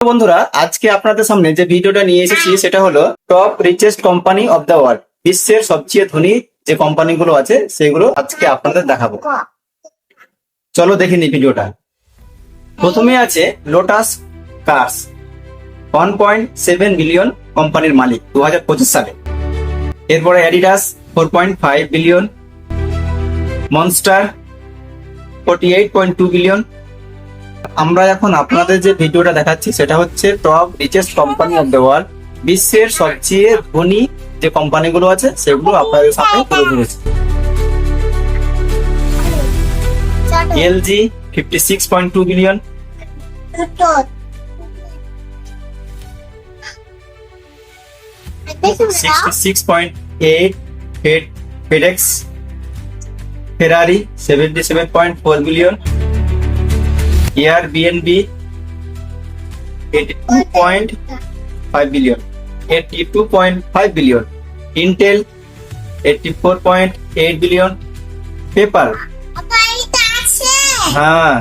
বন্ধুরা, আজকে আপনাদের সামনে যে ভিডিওটা নিয়ে এসেছি সেটা হলো top richest company of the world বিশ্বের সবচেয়ে ধনী যে কোম্পানিগুলো আছে সেগুলো আজকে আপনাদের দেখাবো। চলো দেখে নি ভিডিওটা। প্রথমে আছে Lotus Cars one point seven billion কোম্পানির মালিক দু হাজার পঁচিশ সালে। এরপরে Adidas four point five billion Monster forty eight point two billion আমরা এখন আপনাদের যে ভিডিওটা দেখাচ্ছি সেটা হচ্ছে top richest company of the world বিশ্বের সবচেয়ে ধনী যে কোম্পানিগুলো আছে সেগুলো আপনাদের সামনে তুলে ধরেছি। LG fifty six point two billion sixty six point eight FedEx Ferrari seventy seven point four billion Airbnb eighty two point five billion eighty two point five billion Intel four point eight billion paper হ্যাঁ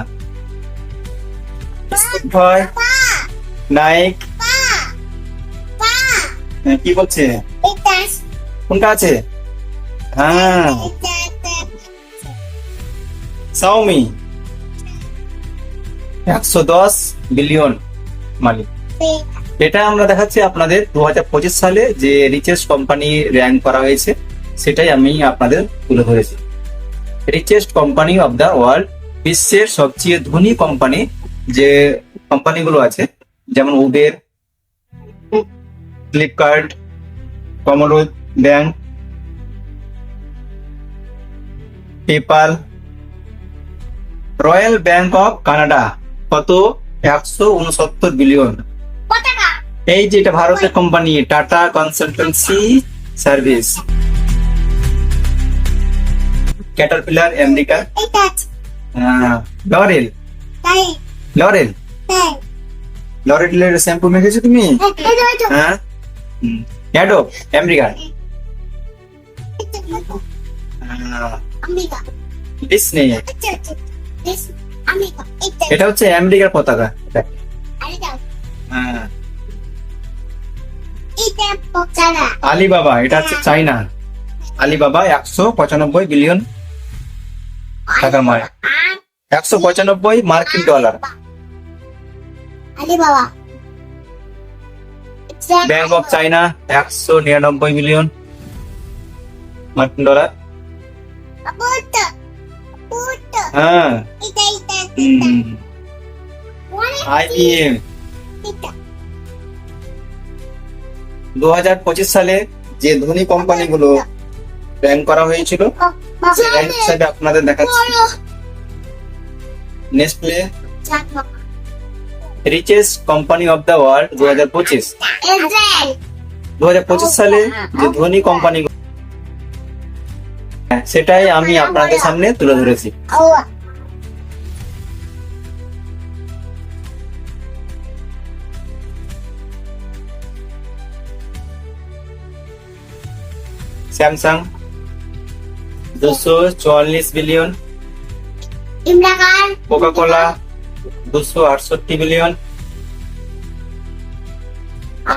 Nike হ্যাঁ, কি বলছে? কোনটা আছে? হ্যাঁ। Xiaomi একশো দশ billion মালিক। এটা আমরা দেখাচ্ছি আপনাদের দু হাজার পঁচিশ সালে যে রিচেস্ট কোম্পানি র্যাঙ্ক করা হয়েছে, সেটাই আমি আপনাদের তুলে ধরেছি। Richest company of the world বিশ্বের সবচেয়ে ধনী কোম্পানি যে কোম্পানিগুলো আছে, যেমন Uber Flipkart কমরোদ bank PayPal Royal Bank of Canada কত? একশো উনসত্তর বিলিয়ন। এই যে এটা ভারতের company Tata Consultancy Service Caterpillar America L'Oreal L'Oreal লরেলের shampoo মেখেছো তুমি? হ্যাঁ অ্যাডো আমেরিকা ডিসনি এটা হচ্ছে আমেরিকার পতাকা। হ্যাঁ। আলিবাবা এটা হচ্ছে চাইনা। আলিবাবা একশো পঁচানব্বই বিলিয়ন টাকার মাল। একশো পঁচানব্বই মার্কিন ডলার। ব্যাংক অফ চাইনা একশো নিরানব্বই মিলিয়ন মার্কিন ডলার। হ্যাঁ। আইবিএম দু সালে যে ধনী কোম্পানিগুলো র্যাঙ্ক করা হয়েছিল হিসাবে আপনাদের দেখাচ্ছি। Nestle richest company of the world দু হাজার পঁচিশ। দু হাজার পঁচিশ সালে যে ধনী কোম্পানি সেটাই আমি আপনাদের সামনে তুলে ধরেছি। স্যামসাং দুশো চুয়াল্লিশ billion Imran Khan Coca Cola দুশো আটষট্টি বিলিয়ন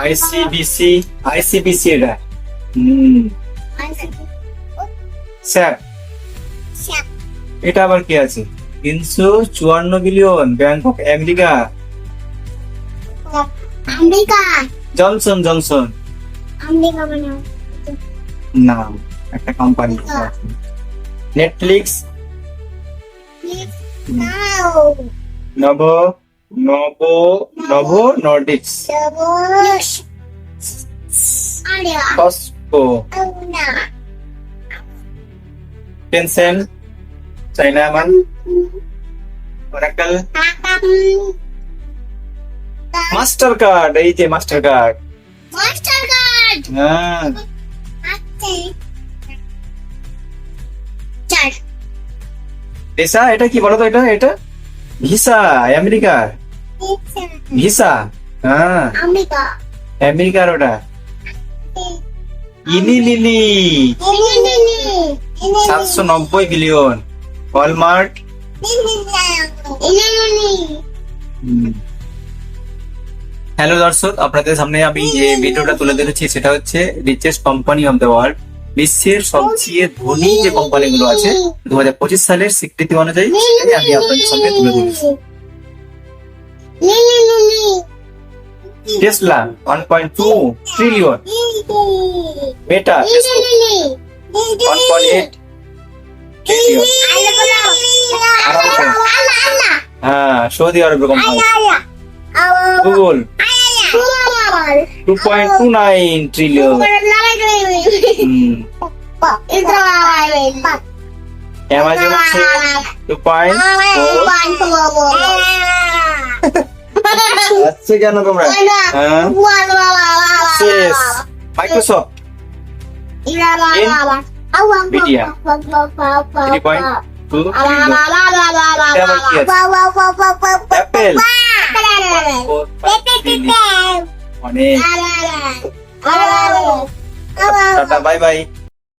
আইসিবিসি আইসিবিসি এটা। স্যার এটা আবার কি আছে? তিনশো চুয়ান্ন billion bank of America America. Johnson Johnson America নাম একটা কোম্পানি নেটফ্লিক্স নব নব নব নর্ডিক্স কস্কো টেনসেন চাইনা মান অরাকল মাস্টার কার্ড এই যে মাস্টার কার্ড মাস্টার কার্ড হ্যাঁ। ভিসা এটা কি বলতো এটা এটা? Visa America. ভিসা হ্যাঁ। আমেরিকা। আমেরিকার ওটা। ইনি লিলি সাতশো নব্বই বিলিয়ন। ওয়ালমার্ট। ইনি হ্যালো দর্শক আপনাদের সামনে আমি যে ভিডিওটা তুলে ধরেছি সেটা হচ্ছে richest company of the world বিশ্বের সবচেয়ে ধনী যে কোম্পানিগুলো আছে দু হাজার পঁচিশ সালের স্বীকৃতি অনুযায়ী আমি আপনাদের সামনে তুলে ধরেছি। Tesla one point two trillion Meta one point eight trillion হ্যাঁ সৌদি আরবের company Google two point two nine trillion Amazon হচ্ছে টু পয়েন্ট আচ্ছা কেন তোমরা? হ্যাঁ? মাইক্রোসফট পয়েন্ট টু অ্যাপেল অনেক। Tata bye bye